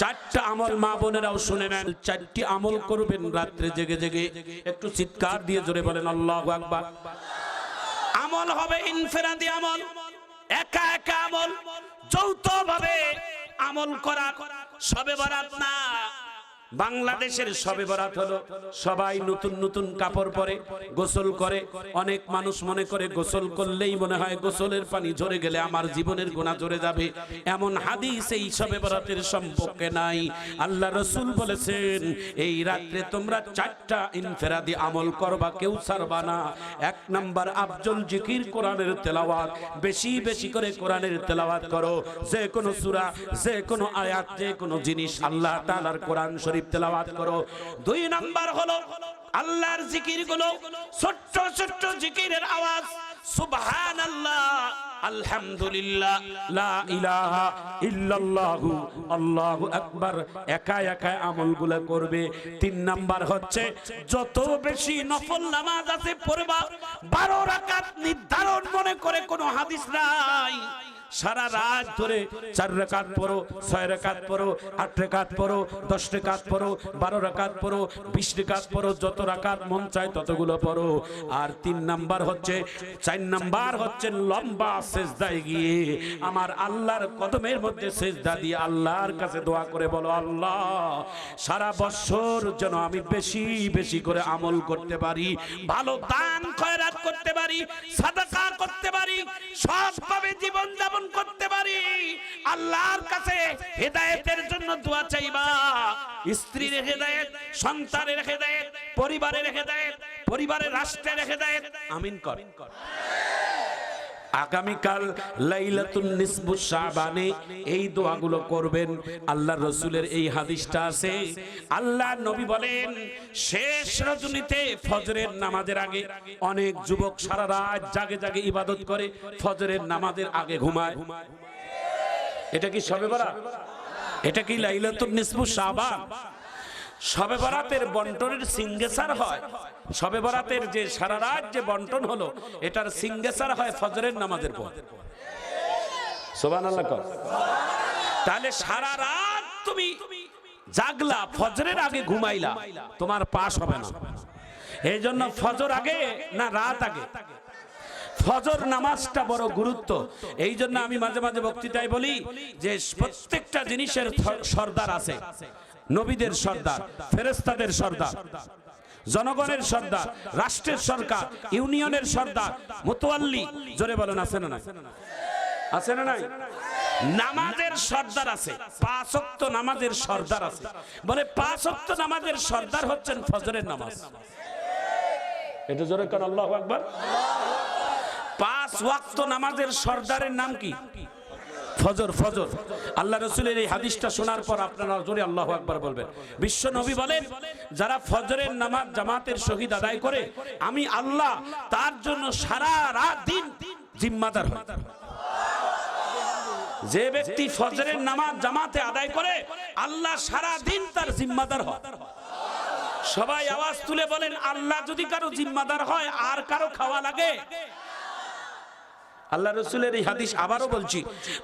চারটা আমল মা বোনেরাও শুনে নেন। চারটি আমল করবেন, রাত্রে জেগে জেগে একটু চিৎকার দিয়ে জোরে বলেন, আল্লাহ আকবার। আমল হবে ইনফেরাদি আমল, একা একা আমল, যৌথভাবে আমল করা, সবে বরাত না। বাংলাদেশের সবে বরাত হলো, সবাই নতুন নতুন কাপড় পরে, গোসল করে। অনেক মানুষ মনে করে গোসল করলেই মনে হয় গোসলের পানি ঝরে গেলে আমার জীবনের গোনা ঝরে যাবে। এমন হাদিস এই সবে বরাতের সম্পর্কে নাই। আল্লাহ রসুল বলেছেন, এই রাত্রে তোমরা চারটা ইনফেরাদি আমল করবা, কেউ ছাড়বা না। এক নাম্বার আফজল জিকির কোরআনের তেলাওয়াত। বেশি বেশি করে কোরআনের তেলাওয়াত করো। যে কোনো সূরা, যে কোনো আয়াত, যে কোনো জিনিস আল্লাহ তাআলার কোরআন শরীফ তেলাওয়াত করো। দুই নাম্বার হলো আল্লাহর জিকিরগুলো ছোট্ট ছোট্ট জিকিরের আওয়াজ। সুবহানাল্লাহ, আলহামদুলিল্লাহ, লা ইলাহা আল্লাহু আকবার। একা একা আমলগুলো করবে। তিন নাম্বার হচ্ছে, যত বেশি নফল নামাজ আছে পড়বা, বারো রাকাত নির্ধারণ মনে করে কোনো হাদিস নাই। সারা রাত ধরে চার রেখাত পড়ো, ছয় রেখাত পড়ো, আট রেখাত পড়ো, দশ রেখাত পড়ো, বারো রেখাত পড়ো, বিশ রেখাত পড়ো, যত রাকাত মন চায় ততগুলো পড়ো। আর তিন নাম্বার হচ্ছে, চার নাম্বার হচ্ছে লম্বা সেজদায় গিয়ে আমার আল্লাহর কদমের মধ্যে সেজদা দিয়ে আল্লাহর কাছে দোয়া করে বলো, আল্লাহ, সারা বছর যেন আমি বেশি বেশি করে আমল করতে পারি, ভালো দান খয়রাত করতে পারি, সাদাকা করতে পারি সবভাবে জীবন যাপন করতে পারি। আল্লাহর কাছে হেদায়েতের জন্য দোয়া চাইবা। স্ত্রী রেখে দেয় সংসারে রেখে দেয় পরিবারে রেখে দেয় পরিবারে পরিবারের রেখে দেয় আমিন কর। আগামীকাল লাইলাতুন নিসবু শাবানে এই দোয়াগুলো করবেন। আল্লাহ রসুলের এই হাদিসটা আছে। আল্লাহ নবী বলেন, শেষ রজনীতে ফজরের নামাজের আগে অনেক যুবক সারা রাত জাগে জাগে ইবাদত করে, ফজরের নামাজের আগে ঘুমায়। এটা কি সবে বরা এটা কি লাইলাতুন নিসবু শাবান? সবে বরাতের বন্টনের সিঙ্গেসার হয়। সবে বরাতের যে সারা রাত যে বন্টন হলো, এটার সিঙ্গেসার হয় ফজরের নামাজের পর। তাহলে সারা রাত তুমি জাগলা, ফজরের আগে ঘুমাইলা, তোমার পাস হবে না। এই জন্য ফজর আগে না রাত আগে? ফজর নামাজটা বড় গুরুত্ব। এই জন্য আমি মাঝে মাঝে বক্তৃতায় বলি যে প্রত্যেকটা জিনিসের সর্দার আছে। নবীদের সর্দার ফেরেস্তাদের সর্দার, জনগণের সর্দার, রাষ্ট্রের সরকার, ইউনিয়নের সর্দার, মোতোয়াল্লি। জোরে বলেন, আছে না আছে না নাই? নামাজের সর্দার আছে, পাঁচ ওয়াক্ত নামাজের সর্দার আছে। বলে পাঁচ ওয়াক্ত নামাজের সর্দার হচ্ছেন ফজরের নামাজ। এটা জোরে কার আল্লাহু আকবার। পাঁচ ওয়াক্ত নামাজের সর্দারের নাম কি? ফজর ফজর। আল্লাহ রসুলের এই হাদিসটা শোনার পর আপনারা জোরে আল্লাহ আকবার বলবেন। বিশ্ব নবী বলেন, যারা ফজরের নামাজ জামাতের শহীদ আদায় করে, আমি আল্লাহ তার জন্য সারা রাত দিন জিম্মাদার হয়। যে ব্যক্তি ফজরের নামাজ জামাতে আদায় করে, আল্লাহ সারা দিন তার জিম্মাদার হয়। সবাই আওয়াজ তুলে বলেন, আল্লাহ যদি কারও জিম্মাদার হয়, আর কারও খাওয়া লাগে আল্লাহ রসুলের এই হাদিস আবারও বলছি।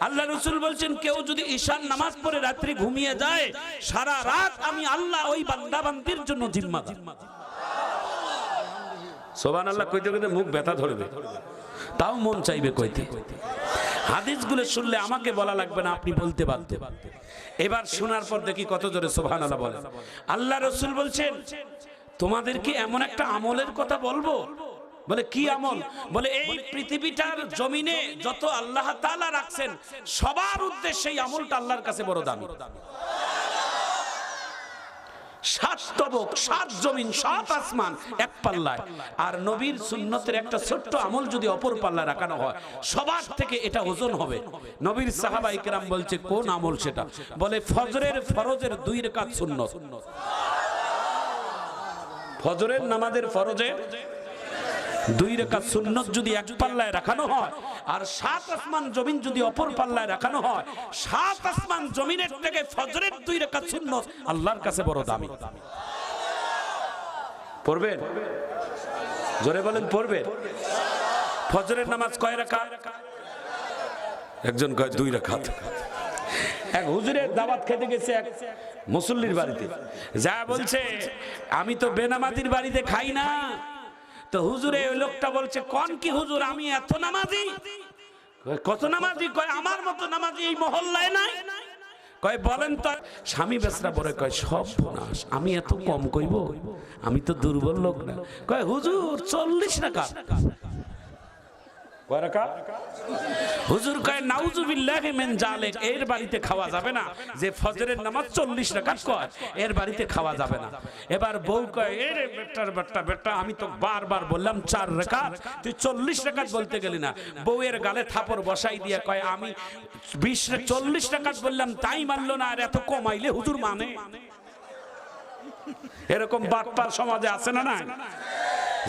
আল্লাহ রসুল বলছেন, কেউ যদি ঈশান নামাজ পড়ে রাত্রি ঘুমিয়ে যায়, সারা রাত আমি আল্লাহ ওই বান্দা বান্দির জন্য জিম্মাদার। সোবান আল্লাহ কইতে কইতে মুখ ব্যথা ধরবে। তাও মন চাইবে কইতে। হাদিসগুলো শুনলে আমাকে বলা লাগবে না, আপনি বলতে বাধ্য। এবার শোনার পর দেখি কত জোরে সোভান আল্লাহ বলে আল্লাহ রসুল বলছেন, তোমাদেরকে এমন একটা আমলের কথা বলব বলে কি আমল? বলে এই পৃথিবীটার জমিনে যত আল্লাহ তাআলা রাখছেন সবার উদ্দেশ্যে এই আমলটা আল্লাহর কাছে বড় দামি। সাত তবক সাত জমিন সাত আসমান এক পাল্লায়। আর নবীর সুন্নতের একটা ছোট্ট আমল যদি অপর পাল্লায় রাখানো হয় সবার থেকে এটা ওজন হবে। নবীর সাহাবা ইকরাম বলছে কোন আমল সেটা? বলে ফজরের ফরজের দুই রেখাত সুন্নত। ফজরের নামাজের ফরজের দুই রেখা সুন্নত যদি এক পাল্লায় রাখানো হয়, আর সাত আসমান জমিন যদি অপর পাল্লায় রাখানো হয়, সাত আসমান জমিনের থেকে ফজরের দুই রেখা সুন্নত আল্লাহর কাছে বড় দামি। পড়বেন? জোরে বলেন, পড়বেন? ফজরের নামাজ কয় রাখা একজন কয় দুই রাখাত। এক হুজুরের দাওয়াত খেতে গেছে এক মুসল্লির বাড়িতে। যা বলছে, আমি তো বেনামাজির বাড়িতে খাই না। তো হুজুরে ওই লোকটা বলছে, কন কি হুজুর, আমি এত নামাজি? কত নামাজি? কয়, আমার মতো নামাজি এই মহল্লায় নাই? কয়, বলেন তো, স্বামী বেসরা বলে, কয়, সব নাশ আমি এত কম কইব? আমি তো দুর্বল লোক না। কয়, হুজুর, চল্লিশ টাকা। হুজুর কয়, নাউজুবিল্লাহি মিন এর বাড়িতে খাওয়া যাবে না। যে ফজরের নামাজ 40 রাকাত এর বাড়িতে খাওয়া যাবে না। এবার বউ কয়, এ রে বেটার বেটা বেটা, আমি তো বারবার বললাম চার রাকাত। তুই 40 রাকাত বলতে গেলি না। বউয়ের গালে থাপড় বসাই দিয়ে কয়, আমি 20 রে 40 রাকাত বললাম, তাই মানলো না, আর এত কমাইলে হুজুর মানে? এরকম বাটপার সমাজে আছে না নাই?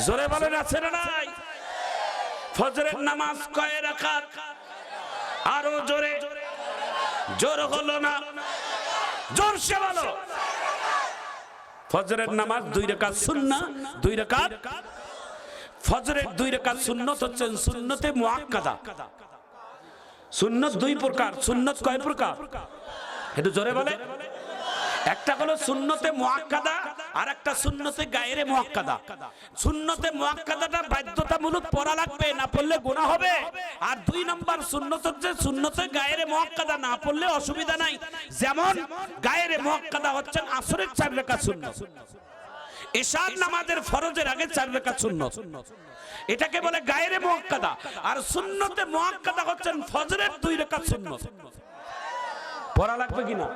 জোরে বলেন, আছে না নাই? ফজরের নামাজ কয় রাখাত আরও জোরে। জোর হলো না? জোরসে বলো। ফজরের নামাজ দুই রাকাত সুন্না দুই রাকাত? ফজরের দুই রাকাত সুন্নত হচ্ছে সুন্নতে মুআক্কাদা। সুন্নত দুই প্রকার। সুন্নত কয় প্রকার? একটু জোরে বলে। একটা হলো সুন্নতে মুআক্কাদা আর একটা সুন্নতে গায়রে মুআক্কাদা সুন্নতে মুআক্কাদাটা বাধ্যতামূলক পড়া লাগবে, না পড়লে গুনাহ হবে। আর দুই নাম্বার সুন্নত হচ্ছে সুন্নতে গায়রে মুআক্কাদা না পড়লে অসুবিধা নাই। যেমন গায়রে মুআক্কাদা হচ্ছে আসরের চার রাকাত সুন্নত। এশার নামাজের ফরজের আগে চার রাকাত সুন্নত। এটাকে বলে গায়রে মুআক্কাদা আর সুন্নতে মুআক্কাদা হচ্ছেন ফজরের দুই রাকাত সুন্নত। পড়া লাগবে কিনা?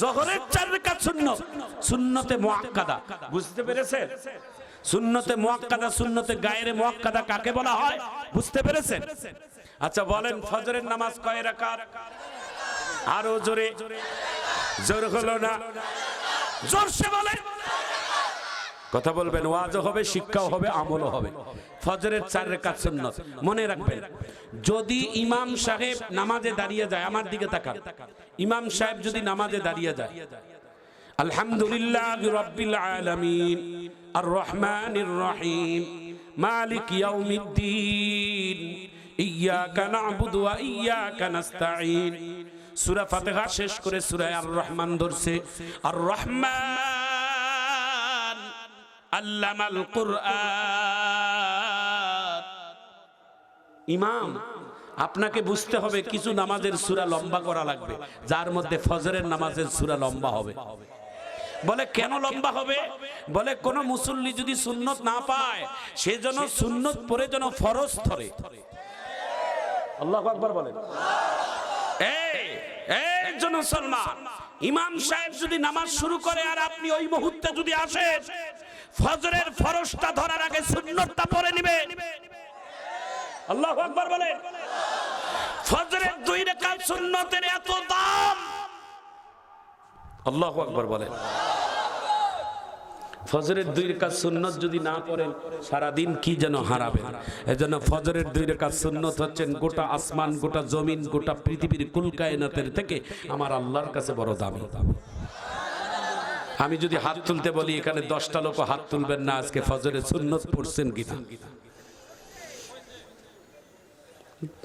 জহরের চার রেখা শূন্য। শূন্যতে মোয়াক্কাদা বুঝতে পেরেছেন? সুন্নতে মোয়াক্কাদা সুন্নতে গায়ের মোয়াক্কাদা কাকে বলা হয়? বুঝতে পেরেছেন? আচ্ছা বলেন, ফজরের নামাজ কয় রাকাত? আরও জোরে। জোর হলো না? জোরসে বলে কথা বলবেন, ওয়াজও হবে, শিক্ষাও হবে, আমলও হবে। ফজরের চার রেখাত সুন্নত। মনে রাখবেন, যদি ইমাম সাহেব নামাজে দাঁড়িয়ে যায়, আমার দিকে তাকান। ইমাম সাহেব যদি নামাজে দাঁড়িয়ে যায়, আলহামদুলিল্লাহ রাব্বিল আলামিন আর রহমানির রহিম, মালিক ইয়াউমিদ্দিন ইয়াকা না'বুদু ওয়া ইয়াকা নাস্তাঈন। সূরা ফাতিহা শেষ করে সূরা আর রহমান ধরছে আর রহমান আল্লামাল কুরআন। ইমাম আপনাকে বুঝতে হবে কিছু নামাজের সূরা লম্বা করা লাগবে যার মধ্যে ফজরের নামাজের সূরা লম্বা হবে। বলে কেন লম্বা হবে? বলে কোন মুসল্লি যদি সুন্নত না পায় সে যেন সুন্নত পরে যেন ফরজ ধরে। আল্লাহ আকবার বলেন। এই এই জন মুসলমান ইমাম সাহেব যদি নামাজ শুরু করে আর আপনি ওই মুহূর্তে যদি আসেন ফজরের ফরজটা ধরার আগে সুন্নতটা পড়ে নিবে। আল্লাহু আকবার ফজরের দুই সুন্নতের এত দাম। আল্লাহু আকবার ফজরের দুই রেখাত সুন্নত যদি না পড়েন সারাদিন কি যেন হারাবেন এজন্য ফজরের দুই রেখাত সুন্নত হচ্ছেন গোটা আসমান, গোটা জমিন, গোটা পৃথিবীর কুলকায়নাতের থেকে আমার আল্লাহর কাছে বড় দামি। আমি যদি হাত তুলতে বলি, এখানে দশটা লোক হাত তুলবেন না, আজকে ফজরের সুন্নত পড়ছেন কিনা?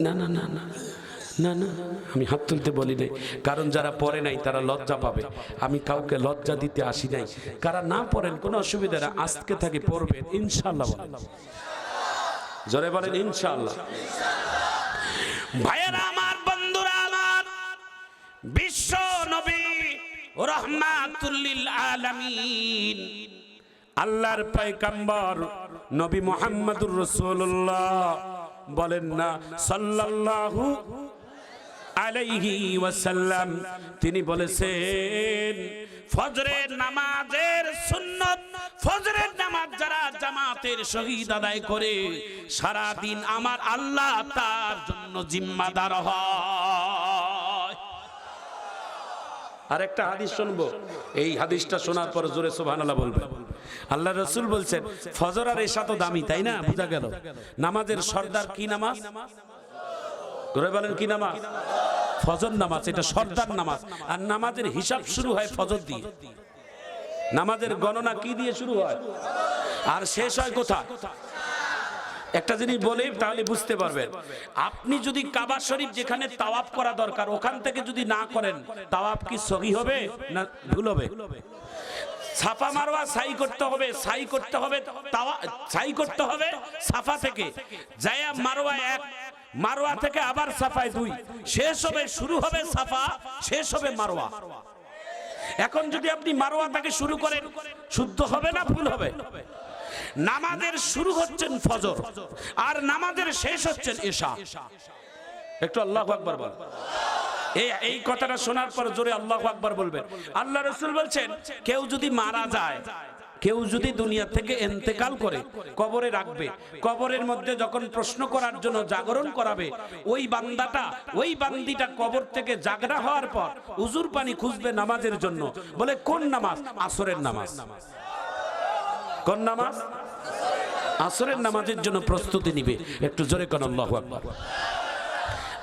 না না না না না না, আমি হাত তুলতে বলি নাই। কারণ যারা পড়ে নাই, তারা লজ্জা পাবে। আমি কাউকে লজ্জা দিতে আসি নাই। কারা না পড়েন, কোনো অসুবিধা না। আজকে থাকে পড়বেন ইনশাল্লাহ জোরে বলেন ইনশাল্লাহ ভাইয়েরা আমার, বন্ধুরা আমার, বিশ্ব রহমাতুল্লিল আলামিন। আল্লাহর পয়গম্বর নবী মুহাম্মদুর রাসূলুল্লাহ বলেন না, সাল্লাল্লাহু আলাইহি ওয়াসাল্লাম, তিনি বলেছেন, ফজরের নামাজের সুন্নত, ফজরের নামাজ যারা জামাতের শহীদ আদায় করে সারা দিন আমার আল্লাহ তার জন্য জিম্মাদার হয়। আর একটা হাদিস শুনব? এই হাদিসটা শোনার পর জোরে সুবহানাল্লাহ বলবে। আল্লাহ রসুল বলছেন, ফজর আর এসা তো দামি, তাই না? বোঝা গেল। নামাজের সর্দার কি নামাজ? ধরে বলেন কি নামাজ? ফজর নামাজ, এটা সর্দার নামাজ। আর নামাজের হিসাব শুরু হয় ফজর দিয়ে। নামাজের গণনা কি দিয়ে শুরু হয়? আর শেষ হয় কোথায়? একটা জিনিস বলে, তাহলে বুঝতে পারবেন। আপনি যদি কাবা শরীফ যেখানে তাওয়াফ করা দরকার, ওখান থেকে যদি না করেন, তাওয়াফ কি সহি হবে না ভুল হবে? সাফা মারোয়া সাই করতে হবে, সাই করতে হবে, তাওয়া, সাই করতে হবে সাফা থেকে। জায়া মারোয়া এক, মারোয়া থেকে আবার সাফায় দুই। শেষ হবে, শুরু হবে সাফা শেষ হবে মারোয়া। এখন যদি আপনি মারোয়া থেকে শুরু করেন, শুদ্ধ হবে না ভুল হবে? নামাজের শুরু হচ্ছেন ফজর, আর নামাজের শেষ হচ্ছেন এশা একটু আল্লাহ আকবার বল। এই কথাটা শোনার পর জোরে আল্লাহ আকবার বলবেন। আল্লাহ রসুল বলছেন, কেউ যদি মারা যায়, কেউ যদি দুনিয়া থেকে এন্তেকাল করে, কবরে রাখবে, কবরের মধ্যে যখন প্রশ্ন করার জন্য জাগরণ করাবে, ওই বান্দাটা, ওই বান্দিটা কবর থেকে জাগরা হওয়ার পর উজুর পানি খুঁজবে নামাজের জন্য। বলে, কোন নামাজ? আসরের নামাজ। কোন নামাজ? আসরের নামাজের জন্য প্রস্তুতি নিবে। একটু জোরে কোন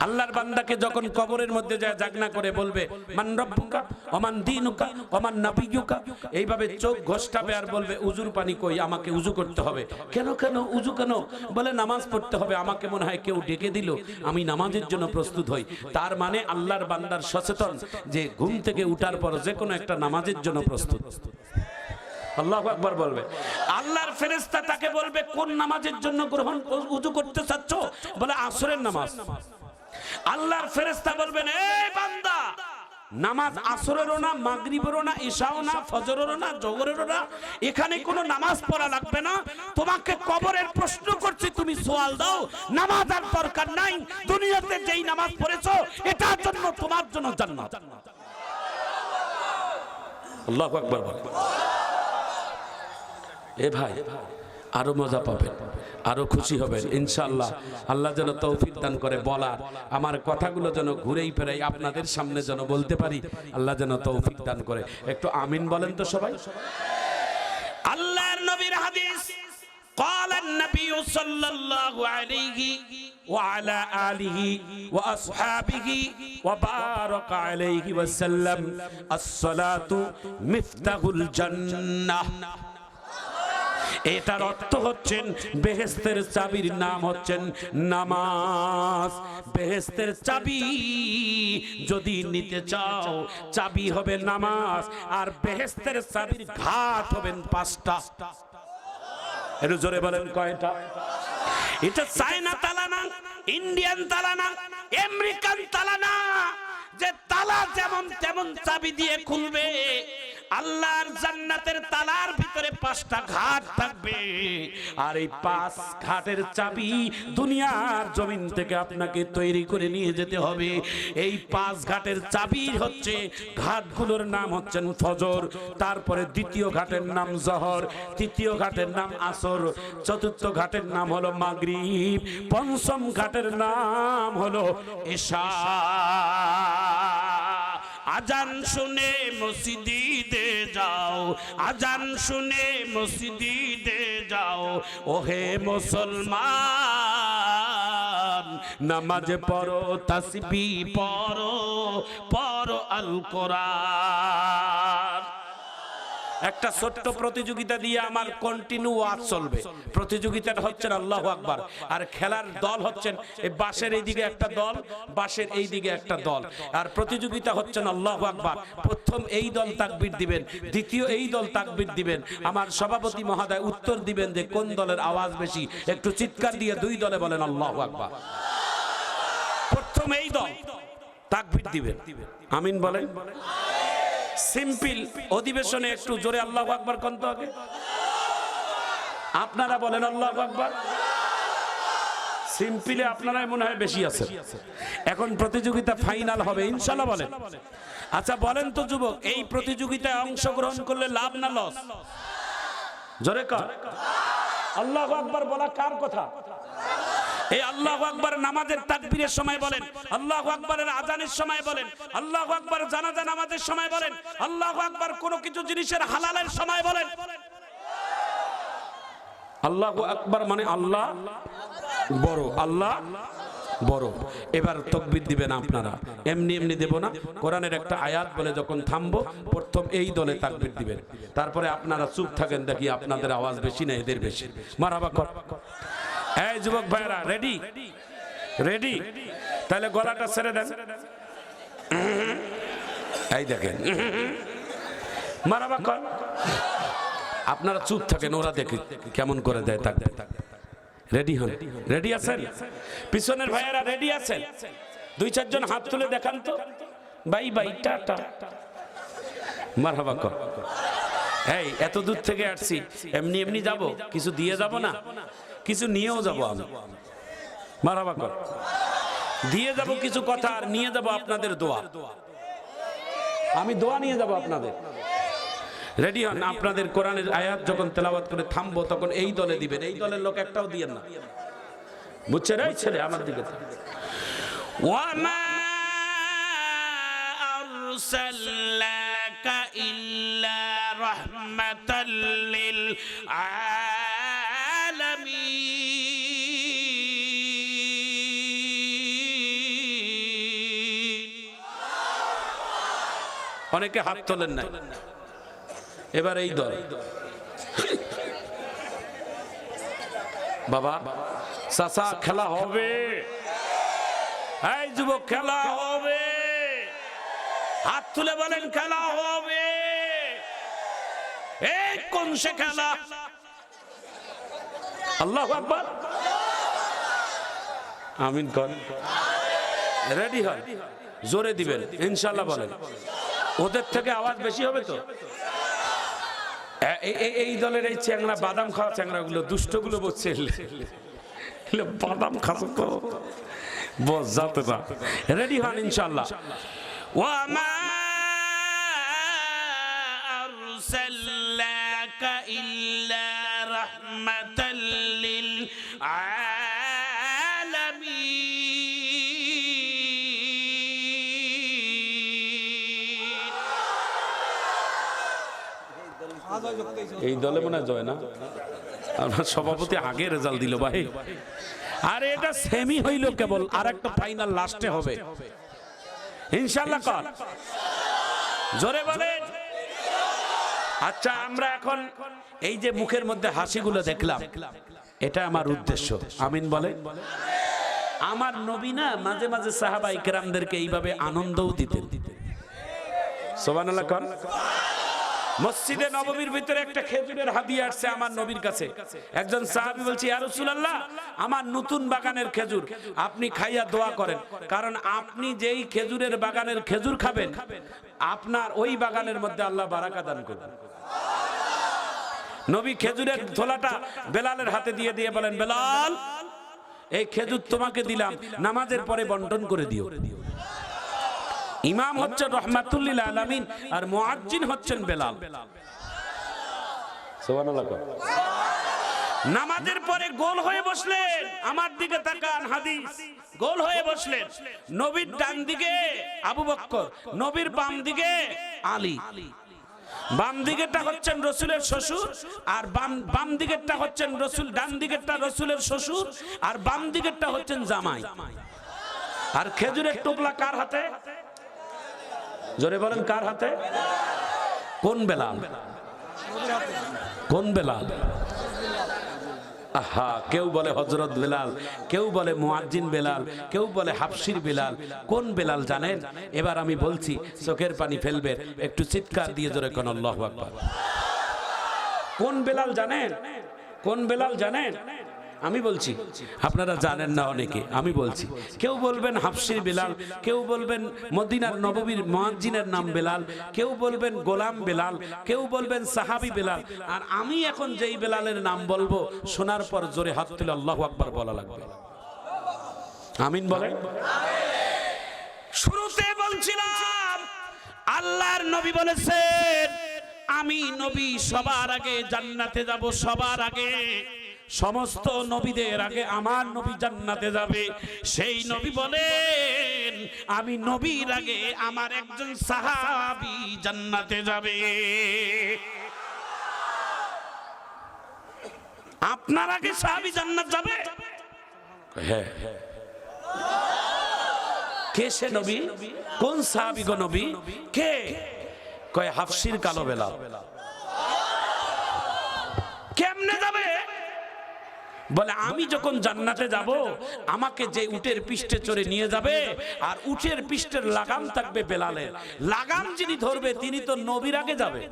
আল্লাহর বান্দাকে যখন কবরের মধ্যে যায়, জাগনা করে বলবে, মান রব্বুকা ওমান দিনুকা ওমান নাবিয়ুকা? এইভাবে চোখ ঘোষটাবে আর বলবে, উজুর পানি কই? আমাকে উজু করতে হবে। কেন কেন? উজু কেন? বলে, নামাজ পড়তে হবে। আমাকে মনে হয় কেউ ডেকে দিল, আমি নামাজের জন্য প্রস্তুত হই। তার মানে আল্লাহর বান্দার সচেতন যে ঘুম থেকে উঠার পর যে কোনো একটা নামাজের জন্য প্রস্তুত। আল্লাহ আকবার বলবে। আল্লাহর ফেরেশতা তাকে বলবে, কোন নামাজের জন্য গ্রহণ উজু করতে চাচ্ছ? বলে, আসরের নামাজ। আল্লাহর ফেরেশতা বলবেন এই বান্দা, নামাজ আসরেরও না, মাগরিবেরও না না, ফজরেরও না, জোহরেরও না, এখানে কোনো নামাজ পড়া লাগবে না। তোমাকে কবরের প্রশ্ন করছি, তুমি সোয়াল দাও। নামাজ আর দরকার নাই। দুনিয়াতে যেই নামাজ পড়েছো, এটার জন্য তোমার জন্য জান্নাত। আল্লাহু আকবার বল এ ভাই আরো মজা পাবেন আরো খুশি হবেন ইনশাআল্লাহ আল্লাহ যেন তৌফিক দান করে বলার আমার কথাগুলো যেন ঘুরেই ফেরাই আপনাদের সামনে যেন বলতে পারি আল্লাহ যেন তৌফিক দান করে একটু আমিন বলেন তো সবাই আল্লাহর নবীর হাদিস قال النبي صلى الله عليه وعلى آله وأصحابه وبارك عليه وسلم الصلاة مفتاح الجنة এটার অর্থ হচ্ছেন বেহেস্তের চাবির নাম হচ্ছেন নামাজ। বেহেস্তের চাবি যদি নিতে চাও, চাবি হবে নামাজ, আর বেহেস্তের চাবির ঘাট হবেন পাঁচটা। একটু জোরে বলেন কয়টা? এটা চায়না তালা না, ইন্ডিয়ান তালা না, আমেরিকান তালা না, যে তালা যেমন, তেমন চাবি দিয়ে খুলবে আল্লাহর জান্নাতের তালার ভিতরে পাঁচটা ঘাট থাকবে। আর এই পাঁচ ঘাটের চাবি দুনিয়ার জমিন থেকে আপনাকে তৈরি করে নিয়ে যেতে হবে। এই পাঁচ ঘাটের চাবি হচ্ছে, ঘাটগুলোর নাম হচ্ছেন ফজর, তারপরে দ্বিতীয় ঘাটের নাম জহর, তৃতীয় ঘাটের নাম আসর, চতুর্থ ঘাটের নাম হলো মাগরিব, পঞ্চম ঘাটের নাম হলো এশা। আজান শুনে মসজিদে যাও, আজান শুনে মসজিদে যাও। ওহে মুসলমান, নামাজ পড়ো, তাসবি পড়ো পড়ো আল কোরআন। একটা ছোট্ট প্রতিযোগিতা দিয়ে আমার কন্টিনিউ ওয়াজ চলবে। প্রতিযোগিতাটা হচ্ছে আল্লাহ আকবার। আর খেলার দল হচ্ছেন এই বাসের এই দিকে একটা দল বাসের এই দিকে একটা দল। আর প্রতিযোগিতা হচ্ছেন আল্লাহ আকবার। প্রথম এই দল তাকবির দিবেন, দ্বিতীয় এই দল তাকবির দিবেন। আমার সভাপতি মহোদয় উত্তর দিবেন যে কোন দলের আওয়াজ বেশি। একটু চিৎকার দিয়ে দুই দলে বলেন, আল্লাহ আকবার। প্রথম এই দল তাকবির দিবেন। আমিন বলেন। সিম্পল অধিবেশনে একটু জোরে আল্লাহ আকবার কন্ত আগে। আপনারা বলেন আল্লাহ আকবার। সিম্পলে আপনারাই মনে হয় বেশি আছে এখন প্রতিযোগিতা ফাইনাল হবে ইনশাল্লাহ বলেন। আচ্ছা বলেন তো যুবক, এই প্রতিযোগিতায় অংশগ্রহণ করলে লাভ না লস? জোরে কর। আল্লাহ আকবার বলা কার কথা? এই আল্লাহ আকবর নামাজের তাকবীরের সময় বলেন, আল্লাহ আকবরের আজানের সময় বলেন, আল্লাহ আকবর জানাজা নামাজের সময় বলেন, আল্লাহ আকবর কোনো কিছু জিনিসের হালালের সময় বলেন। আল্লাহ আকবর মানে আল্লাহ বড় আল্লাহ বড়। এবার তকবির দিবেন আপনারা। এমনি এমনি দেব না। কোরআনের একটা আয়াত বলে যখন থামবো, প্রথম এই দলে তাকবির দিবেন। তারপরে আপনারা চুপ থাকেন দেখি আপনাদের আওয়াজ বেশি না এদের বেশি। মারাবা কর। এই যুবক ভাইরা রেডি রেডি তাহলে গলাটা ছেড়ে দেন। এই দেখেন। মারাবা কর আপনারা চুপ থাকেন, ওরা দেখে কেমন করে দেয় তাক রেডি হন। রেডি আছেন? পিছনের ভাইয়েরা রেডি আছেন? দুই, চারজন হাত তুলে দেখান তো। বাই বাই টাটা মারহাবা কর এই, এত দূর থেকে আসছি। এমনি এমনি যাব। কিছু দিয়ে যাব না? কিছু নিয়েও যাব আমি। মারহাবা কর। দিয়ে যাব কিছু কথা আর নিয়ে যাব আপনাদের দোয়া। আমি দোয়া নিয়ে যাব আপনাদের। রেডি হন? আপনাদের কোরআনের আয়াত যখন তেলাওয়াত করে থামবো, তখন এই দলে দিবেন। এই দলের লোক একটাও দিয়েন না। বুঝছে রে ছেলে আমার দিকে আরসালনাকা ইল্লা রাহমাতাল লিল আলামিন অনেকে হাত তোলেন নাই। এবার এই দল। বাবা, চাচা, খেলা হবে। এই যুবক, খেলা হবে। হাত তুলে বলেন, খেলা হবে। এই কোন সে খেলা? আল্লাহ আকবার। আমিন কর রেডি হয় জোরে দিবেন। ইনশাল্লাহ বলেন। ওদের থেকে আওয়াজ বেশি হবে তো? এই দলের এই চ্যাংরা বাদাম খাওয়া চ্যাংরাগুলো দুষ্টগুলো বলছে। এলে বাদাম খাসো বস যাতে রেডি হন ইনশাল্লাহ আরসালনাকা ইল্লা রাহমাতাল এই দলে মনে হয় জয় না? আপনার সভাপতি আগে রেজাল্ট দিল ভাই। আরে এটা সেমি হইল কেবল আর একটা ফাইনাল লাস্টে হবে। ইনশাল্লাহ কর। জোরে বলেন আচ্ছা আমরা এখন এই যে মুখের মধ্যে হাসিগুলো দেখলাম, এটা আমার উদ্দেশ্য। আমিন বলে। আমার নবী না, মাঝে মাঝে সাহাবা ইকরামদেরকে এইভাবে আনন্দও দিতেন। সোবানাল্লাহ কর। মসজিদে নববীর ভিতরে একটা খেজুরের হাদিয়া আসছে আমার নবীর কাছে। একজন সাহাবী বলছে, ইয়া রাসূলুল্লাহ, আমার নতুন বাগানের খেজুর, আপনি খাইয়া দোয়া করেন। কারণ আপনি যেই খেজুরের বাগানের খেজুর খাবেন, আপনার ওই বাগানের মধ্যে আল্লাহ বারাকা দান করবেন। নবী খেজুরের থোলাটা বেলালের হাতে দিয়ে দিয়ে বলেন, বেলাল, এই খেজুর তোমাকে দিলাম, নামাজের পরে বন্টন করে দিও। ইমাম হচ্ছেন রহমাতুল্লিল আলামিন আর মুয়াজ্জিন হচ্ছেন বেলাল। সুবহানাল্লাহ নামাজের পরে গোল হয়ে বসলেন আমার দিকে তাকান হাদিস। গোল হয়ে বসলেন নবীর ডান দিকে আবু বক্কর নবীর বাম দিকে আলী। বাম দিকেরটা হচ্ছেন রসুলের শ্বশুর আর বাম বাম দিকেরটা হচ্ছেন রসুল ডান দিকেরটা রসুলের শ্বশুর আর বাম দিকেরটা হচ্ছেন জামাই। আর খেজুরের টোপলা কার হাতে? জোরে বলেন, কার হাতে? কোন বেলাল কোন বেলাল আহা, কেউ বলে হজরত বেলাল, কেউ বলে মুয়াজ্জিন বেলাল, কেউ বলে হাফসির বেলাল। কোন বেলাল জানেন? এবার আমি বলছি, চোখের পানি ফেলবে, একটু চিৎকার দিয়ে জোরে কোন কোন বেলাল জানেন? কোন বেলাল জানেন? আমি বলছি, আপনারা জানেন না অনেকে, আমি বলছি। কেউ বলবেন হাফসির বেলাল, কেউ বলবেন মদিনার নববীর মহাজিনের নাম বেলাল, কেউ বলবেন গোলাম বেলাল, কেউ বলবেন সাহাবি বেলাল। আর আমি এখন যেই বেলালের নাম বলব, শোনার পর জোরে হাত তুলে আল্লাহ আকবার বলা লাগবে। আমিন বলেন? শুরুতে বলছিলাম, আল্লাহর নবী বলেছেন আমি নবী সবার আগে জান্নাতে যাব সবার আগে। সমস্ত নবীদের আগে আমার নবী জান্নাতে যাবে। সেই নবী বলেন আমি নবীর আগে আমার একজন সাহাবি জান্নাতে যাবে। আপনার আগে সাহাবী জান্নাত যাবে? হ্যাঁ কে সে নবী? কোন সাহাবি গো নবী? কে? কয় হাফসির কালো বেলা। কেমনে যাবে? বলে আমি যখন জান্নাতে যাব আমাকে যে উটের পিষ্টে চড়ে নিয়ে যাবে আর উটের পিষ্টের লাগাম থাকবে বেলালের লাগাম যিনি ধরবে তিনি তো নবীর আগে যাবে।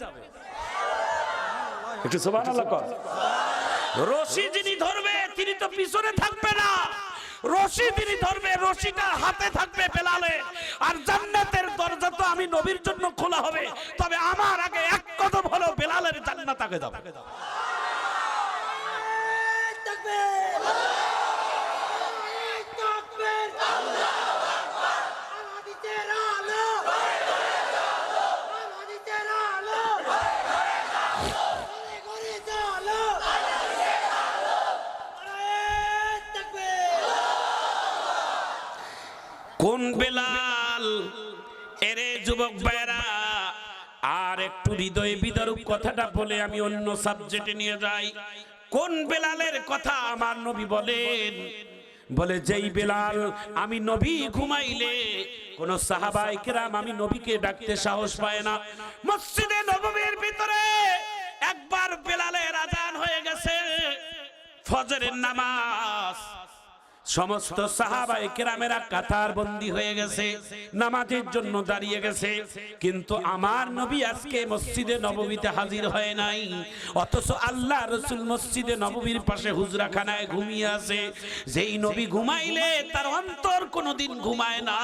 একটু সুবহানাল্লাহ কর। রশি যিনি ধরবে তিনি তো পিছনে থাকবে না। রশি যিনি ধরবে, রশিটা হাতে থাকবে বেলালে। আর জান্নাতের দরজা তো আমি নবীর জন্য খোলা হবে। তবে আমার আগে এক কদম হলো বেলালের জান্নাত আগে যাবে। তাকবীর যুবক ভাইরা আর একটু হৃদয় বিদারক কথাটা বলে আমি অন্য সাবজেক্টে নিয়ে যাই। কোন বেলালের কথা আমার নবী বলেন? বলে, যেই বেলাল, আমি নবী ঘুমাইলে কোন সাহাবাই কেরাম আমি নবীকে ডাকতে সাহস পায় না। মসজিদে নববীর ভিতরে একবার বেলালের আজান হয়ে গেছে। ফজরের নামাজ সমস্ত সাহাবাই কেরামেরা কাতার বন্দি হয়ে গেছে, নামাজের জন্য দাঁড়িয়ে গেছে। কিন্তু আমার নবী আজকে মসজিদে নববীতে হাজির হয় নাই। অথচ আল্লাহ রসুল মসজিদে নববীর পাশে হুজরাখানায় ঘুমিয়ে আছে। যেই নবী ঘুমাইলে তার অন্তর কোনোদিন ঘুমায় না।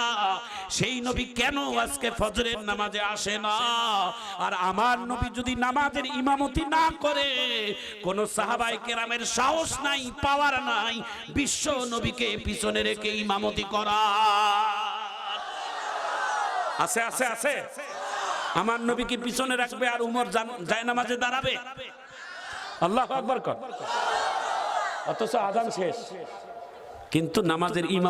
সেই নবী কেন আজকে ফজরের নামাজে আসে না? আর আমার নবী যদি নামাজের ইমামতি না করে, কোন সাহাবাই কেরামের সাহস নাই, পাওয়ার নাই, বিশ্ব নবীকে পিছনে রেখে ইমামতি করা। আছে আছে আছে। আমার নবীকে পিছনে রাখবে আর উমর যায় না নামাজে দাঁড়াবে? আল্লাহ আকবর কর। অথচ আদান শেষ। কিন্তু নামাজের ইমাম